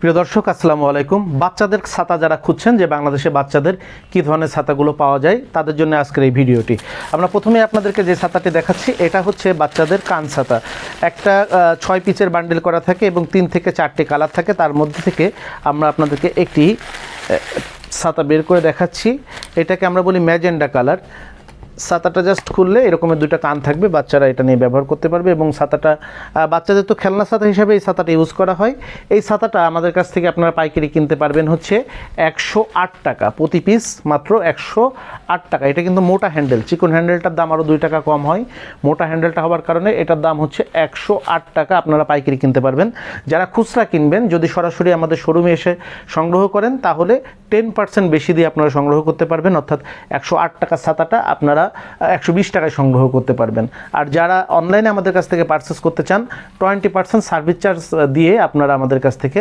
প্রিয় দর্শক, আসসালামু আলাইকুম। বাচ্চাদের ছাতা যারা খুঁজছেন যে বাংলাদেশে বাচ্চাদের কী ধরনের ছাতাগুলো পাওয়া যায়, তাদের জন্য আজকের এই ভিডিওটি। আমরা প্রথমে আপনাদেরকে যে ছাতাটি দেখাচ্ছি, এটা হচ্ছে বাচ্চাদের কান ছাতা। একটা ছয় পিচের বান্ডেল করা থাকে এবং তিন থেকে চারটি কালার থাকে। তার মধ্যে থেকে আমরা আপনাদেরকে একটি ছাতা বের করে দেখাচ্ছি। এটাকে আমরা বলি ম্যাজেন্ডা কালার। ছাতাটা জাস্ট খুললে এরকমের দুইটা কান থাকবে, বাচ্চারা এটা নিয়ে ব্যবহার করতে পারবে এবং ছাতাটা বাচ্চাদের তো খেলনা ছাতা হিসাবে এই ছাতাটা ইউজ করা হয়। এই ছাতাটা আমাদের কাছ থেকে আপনারা পাইকারি কিনতে পারবেন হচ্ছে একশো আট টাকা প্রতি পিস মাত্র একশো আট টাকা। এটা কিন্তু মোটা হ্যান্ডেল চিকন হ্যান্ডেলটার দাম আরও দুই টাকা কম হয়। মোটা হ্যান্ডেলটা হওয়ার কারণে এটার দাম হচ্ছে একশো আট টাকা, আপনারা পাইকারি কিনতে পারবেন। যারা খুচরা কিনবেন, যদি সরাসরি আমাদের শোরুমে এসে সংগ্রহ করেন, তাহলে টেন পার্সেন্ট বেশি দিয়ে আপনারা সংগ্রহ করতে পারবেন, অর্থাৎ একশো আট টাকার ছাতাটা আপনারা একশো বিশ টাকায় সংগ্রহ করতে পারবেন। আর যারা অনলাইনে আমাদের কাছ থেকে পারচেস করতে চান টোয়েন্টি পার্সেন্ট সার্ভিস চার্জ দিয়ে আপনারা আমাদের কাছ থেকে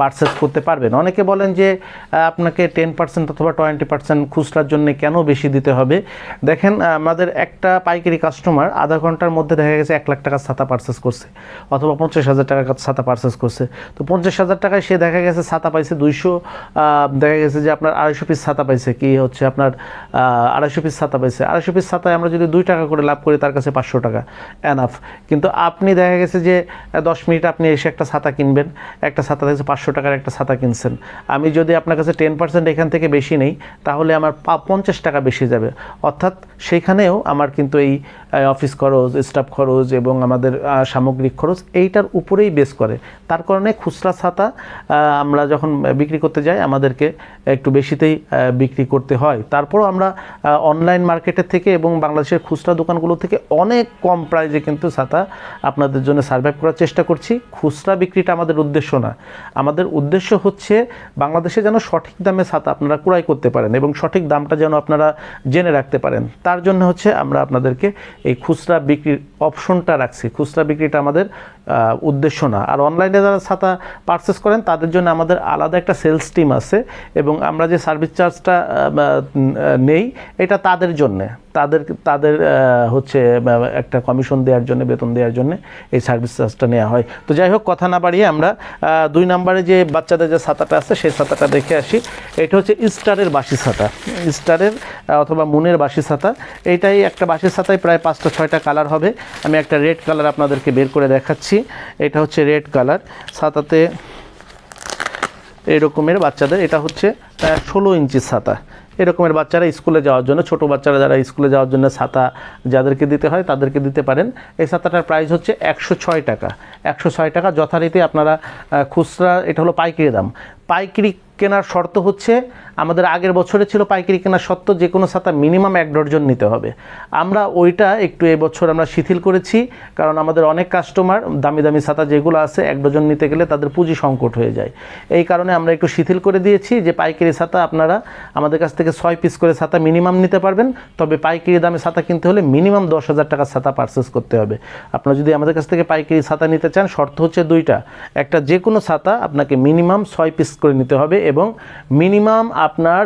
পারচেস করতে পারবেন। অনেকে বলেন যে আপনাকে টেন পার্সেন্ট অথবা টোয়েন্টি পার্সেন্ট খুচরার জন্য কেন বেশি দিতে হবে? দেখেন আমাদের একটা পাইকারি কাস্টমার আধা ঘণ্টার মধ্যে দেখা গেছে এক লাখ টাকার ছাতা পারচেস করছে, অথবা পঞ্চাশ হাজার টাকার ছাতা পারচেস করছে। তো পঞ্চাশ হাজার টাকায় সে দেখা গেছে ছাতা পাইছে দুইশো দেখা গেছে যে আপনার আড়াইশো পিস ছাতা পাইছে, কি হচ্ছে আপনার আড়াইশো পিস ছাতা পাইছে। আড়াইশো পিস ছাতায় আমরা যদি দুই টাকা করে লাভ করি তার কাছে পাঁচশো টাকা এনাফ কিন্তু আপনি দেখা গেছে যে দশ মিনিট আপনি এসে একটা ছাতা কিনবেন, একটা ছাতা থেকে পাঁচশো টাকার একটা ছাতা কিনছেন। আমি যদি আপনার কাছে টেন পার্সেন্ট এখান থেকে বেশি নেই, তাহলে আমার পঞ্চাশ টাকা বেশি যাবে। অর্থাৎ সেখানেও আমার কিন্তু এই অফিস খরচ স্টাফ খরচ এবং আমাদের সামগ্রিক খরচ এইটার উপরেই বেস করে। তার কারণে খুচরা ছাতা আমরা যখন বিক্রি করতে যাই, আমাদেরকে একটু বেশিতেই বিক্রি করতে হয়। তারপরও আমরা অনলাইন মার্কেটের থেকে এবং বাংলাদেশের খুচরা দোকানগুলো থেকে অনেক কম প্রাইজে কিন্তু ছাতা আপনাদের জন্য সার্ভাইভ করার চেষ্টা করছি। খুচরা বিক্রিটা আমাদের উদ্দেশ্য না। আমাদের উদ্দেশ্য হচ্ছে বাংলাদেশে যেন সঠিক দামে ছাতা আপনারা ক্রয় করতে পারেন এবং সঠিক দামটা যেন আপনারা জেনে রাখতে পারেন। তার জন্য হচ্ছে আমরা আপনাদেরকে এই খুচরা বিক্রির অপশনটা রাখছি। খুচরা বিক্রিটা আমাদের উদ্দেশ্য না। আর অনলাইনে যারা ছাতা পারচেস করেন, তাদের জন্য আমাদের আলাদা একটা সেলস টিম আছে। এবং আমরা যে সার্ভিস চার্জটা নেই, এটা তাদের জন্যে। তাদের তাদের হচ্ছে একটা কমিশন দেওয়ার জন্য, বেতন দেওয়ার জন্য এই সার্ভিস চার্জটা নেওয়া হয়। তো যাই হোক, কথা না বাড়িয়ে আমরা দুই নম্বরে যে বাচ্চাদের যে ছাতাটা আছে, সেই ছাতাটা দেখে আসি। এটা হচ্ছে স্টারের বাসি ছাতা। স্টারের অথবা মুনের বাসি ছাতা। এইটাই একটা বাসি ছাতায় প্রায় পাঁচটা, ছয়টা কালার হবে। আমি একটা রেড কালার আপনাদেরকে বের করে দেখাচ্ছি। এটা হচ্ছে রেড কালার। ছাতাতে এরকমের বাচ্চাদের, এটা হচ্ছে ষোলো ইঞ্চি ছাতা। এরকমের বাচ্চারা স্কুলে যাওয়ার জন্য, ছোট বাচ্চারা যারা স্কুলে যাওয়ার জন্য ছাতা যাদেরকে দিতে হয়, তাদেরকে দিতে পারেন। এই ছাতাটার প্রাইস হচ্ছে একশো ছয় টাকা। একশো ছয় টাকা, যথারীতি আপনারা খুচরা, এটা হলো পাইকারি দাম। পাইকারি কেনার শর্ত হচ্ছে, আমাদের আগের বছরে ছিল পাইকারি কেনার শর্ত, যে কোনো ছাতা মিনিমাম এক ডর্জন নিতে হবে। আমরা ওইটা একটু এবছর আমরা শিথিল করেছি, কারণ আমাদের অনেক কাস্টমার, দামি দামি ছাতা যেগুলো আছে, এক ডজন নিতে গেলে তাদের পুঁজি সংকট হয়ে যায়। এই কারণে আমরা একটু শিথিল করে দিয়েছি যে পাইকারি ছাতা আপনারা আমাদের কাছ থেকে ছয় পিস করে ছাতা মিনিমাম নিতে পারবেন, তবে পাইকারি দামে ছাতা কিনতে হলে মিনিমাম দশ হাজার টাকার ছাতা পারচেস করতে হবে। আপনারা যদি আমাদের কাছ থেকে পাইকারি ছাতা নিতে চান, শর্ত হচ্ছে দুইটা। একটা যে কোনো ছাতা আপনাকে মিনিমাম ছয় পিস করে নিতে হবে এবং মিনিমাম আপনার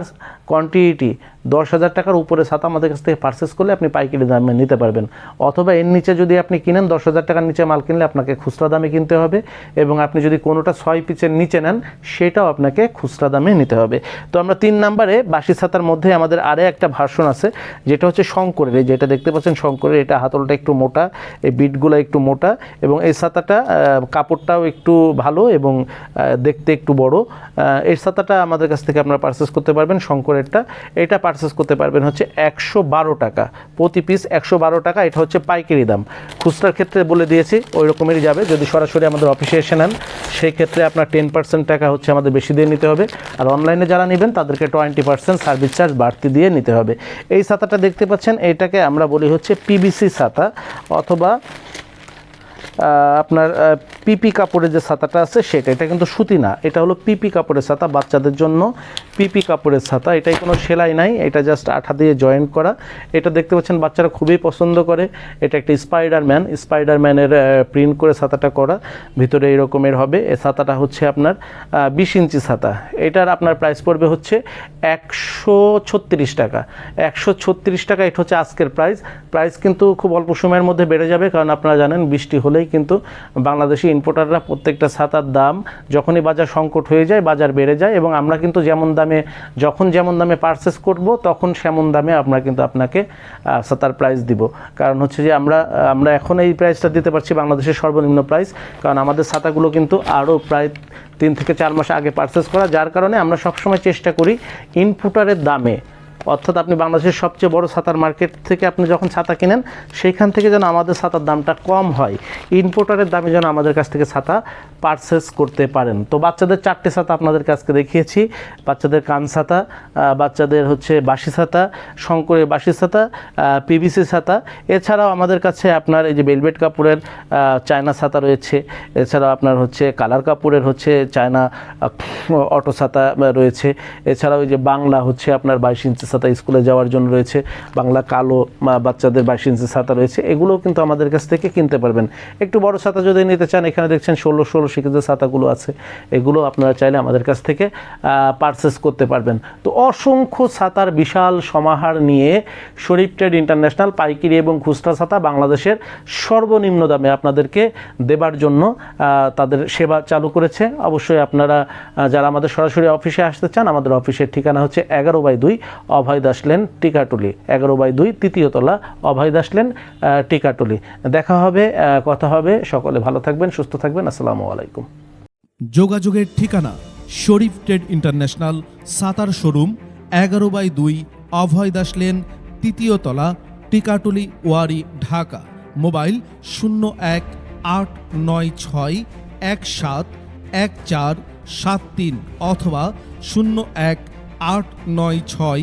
কোয়ান্টিটি দশ হাজার টাকার উপরে ছাতা আমাদের কাছ থেকে পারচেস করলে আপনি পাইকারি দামে নিতে পারবেন। অথবা এর নিচে যদি আপনি কিনেন, দশ হাজার টাকার নিচে মাল কিনলে আপনাকে খুচরা দামে কিনতে হবে এবং আপনি যদি কোনোটা ছয় পিচের নিচে নেন, সেটাও আপনাকে খুচরা দামে নিতে হবে। তো আমরা তিন নম্বরে বাসি ছাতার মধ্যে আমাদের আরে একটা ভার্সন আছে, যেটা হচ্ছে শঙ্করের। এই যেটা দেখতে পাচ্ছেন শঙ্করের, এটা হাতলটা একটু মোটা, এই বিটগুলো একটু মোটা এবং এই ছাতাটা কাপড়টাও একটু ভালো এবং দেখতে একটু বড়। এই ছাতাটা আমাদের কাছ থেকে আপনারা পারচেস করতে পারবেন। শঙ্করেরটা এটা পারচেস করতে পারবেন হচ্ছে একশো বারো টাকা। প্রতি পিস একশো বারো টাকা, এটা হচ্ছে পাইকারি দাম। খুচরার ক্ষেত্রে বলে দিয়েছি ওই রকমেরই যাবে। যদি সরাসরি আমাদের অফিসে এসে নেন, সেই ক্ষেত্রে আপনার টেন পার্সেন্ট টাকা হচ্ছে আমাদের বেশি দিয়ে নিতে হবে। আর অনলাইনে যারা নেবেন, তাদেরকে টোয়েন্টি পার্সেন্ট সার্ভিস চার্জ বাড়তি দিয়ে নিতে হবে। এই ছাতাটা দেখতে পাচ্ছেন, এটাকে আমরা বলি হচ্ছে পিবিসি ছাতা, অথবা আপনার পিপি কাপড়ের যে ছাতাটা আছে সেটা, এটা কিন্তু সুতি না, এটা হলো পিপি কাপড়ের ছাতা বাচ্চাদের জন্য। পিপি কাপড়ের ছাতা, এটাই কোনো সেলাই নাই, এটা জাস্ট আঠা দিয়ে জয়েন করা। এটা দেখতে পাচ্ছেন বাচ্চারা খুবই পছন্দ করে। এটা একটা স্পাইডারম্যান স্পাইডারম্যানের প্রিন্ট করে ছাতাটা করা। ভিতরে এই রকমের হবে। এ ছাতাটা হচ্ছে আপনার বিশ ইঞ্চি ছাতা। এটার আপনার প্রাইস পড়বে হচ্ছে একশো ছত্রিশ টাকা। একশো ছত্রিশ টাকা, এটা হচ্ছে আজকের প্রাইস প্রাইস কিন্তু খুব অল্প সময়ের মধ্যে বেড়ে যাবে, কারণ আপনারা জানেন বৃষ্টি হলেই কিন্তু বাংলাদেশি ইম্পোর্টাররা প্রত্যেকটা ছাতার দাম যখনই বাজার সংকট হয়ে যায়, বাজার বেড়ে যায় এবং আমরা কিন্তু যেমন দামে, যখন যেমন দামে পারচেস করব, তখন সেমন দামে আমরা কিন্তু আপনাকে ছাতার প্রাইস দিব। কারণ হচ্ছে যে আমরা আমরা এখন এই প্রাইসটা দিতে পারছি বাংলাদেশের সর্বনিম্ন প্রাইস কারণ আমাদের ছাতাগুলো কিন্তু আরও প্রায় তিন থেকে চার মাস আগে পারচেস করা, যার কারণে আমরা সবসময় চেষ্টা করি ইনপুটারের দামে অর্থাৎ আপনি বাংলাদেশের সবচেয়ে বড় ছাতার মার্কেট থেকে আপনি যখন ছাতা কিনেন, সেইখান থেকে যেন আমাদের ছাতার দামটা কম হয়। ইনপোর্টারের দামে যেন আমাদের কাছ থেকে ছাতা পারচেস করতে পারেন। তো বাচ্চাদের চারটে ছাতা আপনাদের কাছকে দেখিয়েছি। বাচ্চাদের কান ছাতা বাচ্চাদের হচ্ছে বাসি ছাতা, শঙ্করের বাসি ছাতা পিভিসি ছাতা। এছাড়াও আমাদের কাছে আপনার এই যে বেলভেট কাপড়ের চায়না ছাতা রয়েছে। এছাড়াও আপনার হচ্ছে কালার কাপড়ের হচ্ছে চায়না অটো ছাতা রয়েছে। এছাড়াও ওই যে বাংলা হচ্ছে আপনার বাইশ ইঞ্চি ছাতা স্কুলে যাওয়ার জন্য রয়েছে, বাংলা কালো বাচ্চাদের বাইশ ইঞ্চি ছাতা রয়েছে, এগুলোও কিন্তু আমাদের কাছ থেকে কিনতে পারবেন। একটু বড় ছাতা যদি নিতে চান, এখানে দেখছেন ষোলো ষোলো শিখেদের ছাতাগুলো আছে, এগুলো আপনারা চাইলে আমাদের কাছ থেকে পারচেস করতে পারবেন। তো অসংখ্য ছাতার বিশাল সমাহার নিয়ে শরীফ ট্রেড ইন্টারন্যাশনাল পাইকিরি এবং খুচরা ছাতা বাংলাদেশের সর্বনিম্ন দামে আপনাদেরকে দেবার জন্য তাদের সেবা চালু করেছে। অবশ্যই আপনারা যারা আমাদের সরাসরি অফিসে আসতে চান, আমাদের অফিসের ঠিকানা হচ্ছে এগারো বাই দুই অভয় দাস লেন টিকাটুলি এগারো বাই দুই, তৃতীয় তলা, অভয় দাস লেন টিকাটুলি দেখা হবে কথা হবে। সকলে ভালো থাকবেন, সুস্থ থাকবেন। আসসালামু আলাইকুম। যোগাযোগের ঠিকানা Sharif trade international, Sattar showroom, এগারো বাই দুই, অভয় দাস লেন, তৃতীয় তলা টিকাটুলি ওয়ারি, ঢাকা। মোবাইল শূন্য এক, আট, নয়, ছয়, এক সাত, এক চার, সাত তিন অথবা শূন্য এক, আট, নয়, ছয়